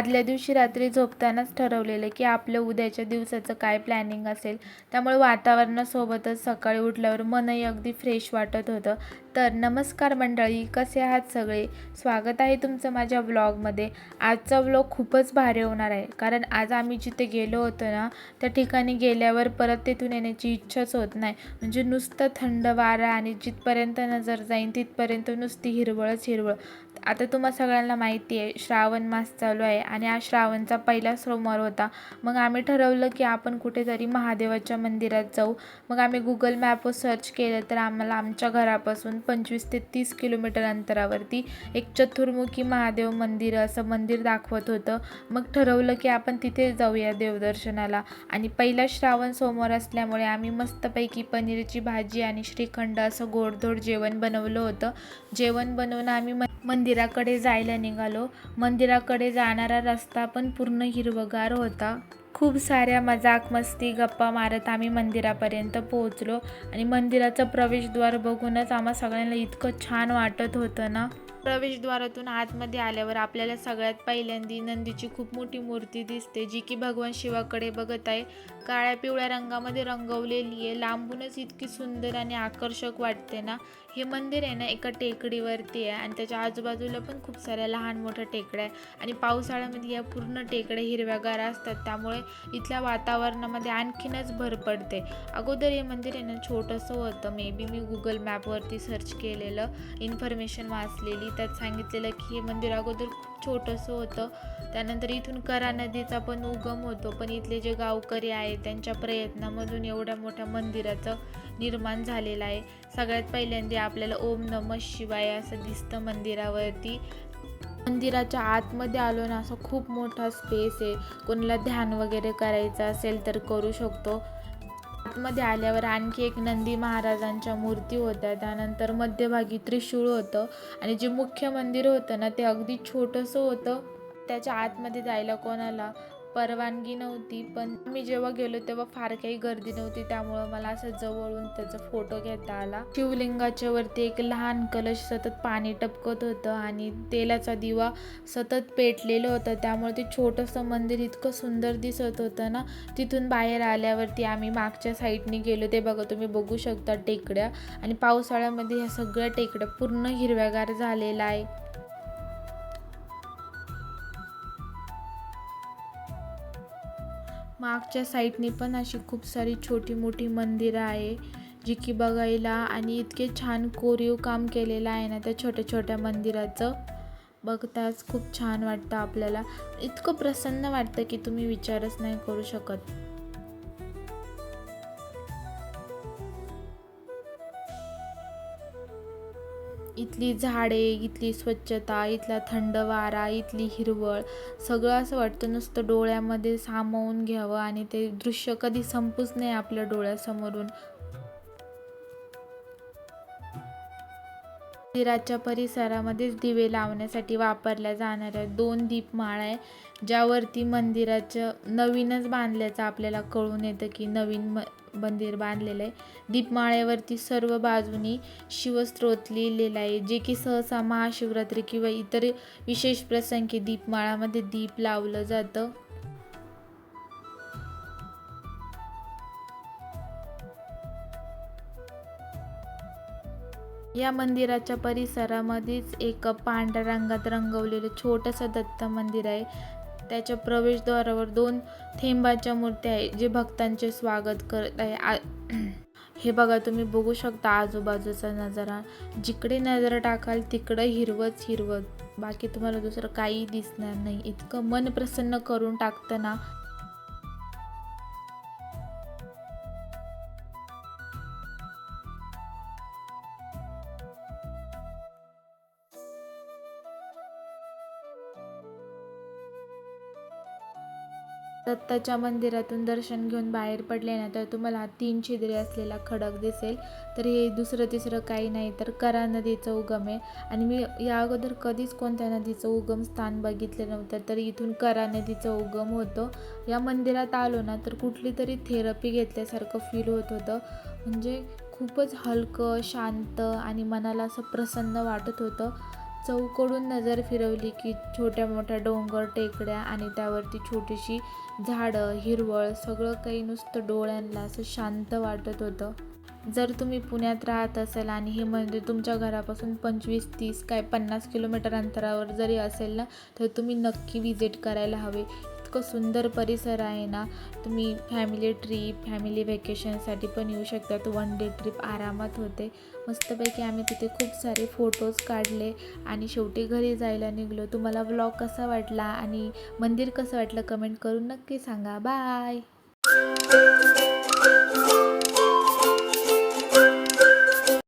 आदल्या दिवशी रात्री झोपतानाच ठरवलेलं की आपलं उद्याच्या दिवसाचं काय प्लॅनिंग असेल. त्यामुळे वातावरणासोबतच सकाळी उठल्यावर मनही अगदी फ्रेश वाटत होतं. तर नमस्कार मंडळी कसे आहात सगळे? स्वागत आहे तुमचं माझ्या व्लॉगमध्ये आजचा व्लॉग खूपच भारी होणार आहे. कारण आज आम्ही जिथे गेलो होतो ना त्या ठिकाणी गेल्यावर परत तिथून येण्याची इच्छाच होत नाही. म्हणजे नुसतं थंड वारा आणि जिथपर्यंत नजर जाईन तिथपर्यंत नुसती हिरवळच हिरवळ. आता तुम्हा सगळ्यांना माहिती आहे श्रावण मास चालू आहे आणि हा श्रावणचा पहिला सोमवार होता. मग आम्ही ठरवलं की आपण कुठेतरी महादेवाच्या मंदिरात जाऊ. मग आम्ही गुगल मॅपवर सर्च केलं तर आम्हाला आमच्या घरापासून पंचवीस ते तीस किलोमीटर अंतरावरती एक चतुर्मुखी महादेव मंदिर असं मंदिर दाखवत होतं. मग ठरवलं की आपण तिथे जाऊया देवदर्शनाला. आणि पहिला श्रावण सोमवार असल्यामुळे आम्ही मस्तपैकी पनीरची भाजी आणि श्रीखंड असं गोडधोड जेवण बनवलं होतं. जेवण बनवून आम्ही म मंदिराकडे जायला निघालो. मंदिराकडे जाणारा रस्ता पण पूर्ण हिरवगार होता. खूप साऱ्या मजाक मस्ती गप्पा मारत आम्ही मंदिरापर्यंत पोहोचलो. आणि मंदिराचं प्रवेशद्वार बघूनच आम्हा सगळ्यांना इतकं छान वाटत होतं ना. प्रवेशद्वारातून आतमध्ये आल्यावर आपल्याला सगळ्यात पहिल्यांदी नंदीची खूप मोठी मूर्ती दिसते जी की भगवान शिवाकडे बघत आहे. काळ्या पिवळ्या रंगामध्ये रंगवलेली आहे. लांबूनच इतकी सुंदर आणि आकर्षक वाटते ना. हे मंदिर आहे ना एका टेकडीवरती आहे आणि त्याच्या आजूबाजूला पण खूप साऱ्या लहान मोठ्या टेकड्या आहे आणि पावसाळ्यामध्ये या पूर्ण टेकड्या हिरव्यागार असतात. त्यामुळे इथल्या वातावरणामध्ये आणखीनच भर पडते. अगोदर हे मंदिर आहे ना छोटंसं होतं. मे बी मी गुगल मॅपवरती सर्च केलेलं. इन्फॉर्मेशन वाचलेली. त्यात सांगितलेलं की हे मंदिर अगोदर खूप छोटंसं होतं. त्यानंतर इथून करा नदीचा पण उगम होतो. पण इथले जे गावकरी आहेत त्यांच्या प्रयत्नामधून एवढ्या मोठ्या मंदिराचं निर्माण झालेलं आहे. सगळ्यात पहिल्यांदा आपल्याला ओम नम शिवाय असं दिसतं मंदिरावरती. मंदिराच्या आतमध्ये आलो ना असं खूप मोठा स्पेस आहे. कोणाला ध्यान वगैरे करायचं असेल तर करू शकतो. आतमध्ये आल्यावर आणखी एक नंदी महाराजांच्या मूर्ती होत्या. त्यानंतर मध्यभागी त्रिशूळ होतं आणि जे मुख्य मंदिर होतं ना ते अगदी छोटंसं होतं. त्याच्या आतमध्ये जायला कोणाला परवानगी नव्हती. पण मी जेव्हा गेलो तेव्हा फार काही गर्दी नव्हती. त्यामुळं मला असं जवळून त्याचा फोटो घेता आला. शिवलिंगाच्या वरती एक लहान कलश सतत पाणी टपकत होतं आणि तेलाचा दिवा सतत पेटलेलं होतं. त्यामुळे ते छोटंसं मंदिर इतकं सुंदर दिसत होतं ना तिथून बाहेर आल्यावरती आम्ही मागच्या साईडने गेलो. ते बघा तुम्ही बघू शकता टेकड्या. आणि पावसाळ्यामध्ये ह्या सगळ्या टेकड्या पूर्ण हिरव्यागार झालेला आहे. मागच्या साईडने पण अशी खूप सारी छोटी मोठी मंदिरं आहे जी की बघायला आणि इतके छान कोरीव काम केलेलं आहे ना त्या छोट्या छोट्या मंदिराचं. बघताच खूप छान वाटतं आपल्याला. इतकं प्रसन्न वाटतं की तुम्ही विचारच नाही करू शकत. इथली झाडे इथली स्वच्छता इथला थंड वारा इथली हिरवळ सगळं असं वाटतं नुसतं डोळ्यामध्ये सामावून घ्यावं आणि ते दृश्य कधी संपूच नाही आपल्या डोळ्यासमोरून. मंदिराच्या परिसरामध्येच दिवे लावण्यासाठी वापरल्या जाणाऱ्या दोन दीपमाळा आहे ज्यावरती मंदिराचं नवीनच बांधल्याचं आपल्याला कळून येतं की नवीन म मंदिर बांधलेलं आहे. दीपमाळ्यावरती सर्व बाजूनी शिवस्त्रोत लिहिलेलं आहे. जे की सहसा महाशिवरात्री किंवा इतर विशेष प्रसंगी दीपमाळामध्ये दीप लावलं जातं. या मंदिराच्या परिसरामध्येच एक पांढऱ्या रंगात रंगवलेलं छोटंसं दत्त मंदिर आहे. त्याच्या प्रवेशद्वारावर दोन थेंबाच्या मूर्त्या आहे जे भक्तांचे स्वागत करत आहे. आ हे बघा तुम्ही बघू शकता आजूबाजूचा नजारा. जिकडे नजर टाकाल तिकडं हिरवंच हिरवं. बाकी तुम्हाला दुसरं काही दिसणार नाही. इतकं मन प्रसन्न करून टाकतं ना दत्ताच्या मंदिरातून दर्शन घेऊन बाहेर पडले ना तर तुम्हाला तीन छिद्रे असलेला खडक दिसेल. तर हे दुसरं तिसरं काही नाही तर करा नदीचं उगम आहे आणि मी या अगोदर कधीच कोणत्या नदीचं उगम स्थान बघितलं नव्हतं तर इथून करा नदीचं उगम होतं. या मंदिरात आलो ना तर कुठली तरी थेरपी घेतल्यासारखं फील होत होतं. म्हणजे खूपच हलकं शांत आणि मनाला असं प्रसन्न वाटत होतं. चौकडून नजर फिरवली की छोट्या मोठ्या डोंगर टेकड्या आणि त्यावरती छोटीशी झाडं हिरवळ सगळं काही नुसतं डोळ्यांना असं शांत वाटत होतं. जर तुम्ही पुण्यात राहत असाल आणि हे मंदिर तुमच्या घरापासून पंचवीस तीस काय पन्नास किलोमीटर अंतरावर जरी असेल ना तर तुम्ही नक्की विजिट करायला हवे. इतकं सुंदर परिसर आहे ना तुम्ही फॅमिली ट्रीप फॅमिली व्हेकेशनसाठी पण येऊ शकतात. वन डे ट्रिप आरामात होते. मस्तपैकी आम्ही तिथे खूप सारे फोटोज काढले आणि शेवटी घरी जायला निघलो. तुम्हाला व्लॉग कसा वाटला आणि मंदिर कसं वाटलं कमेंट करून नक्की सांगा. बाय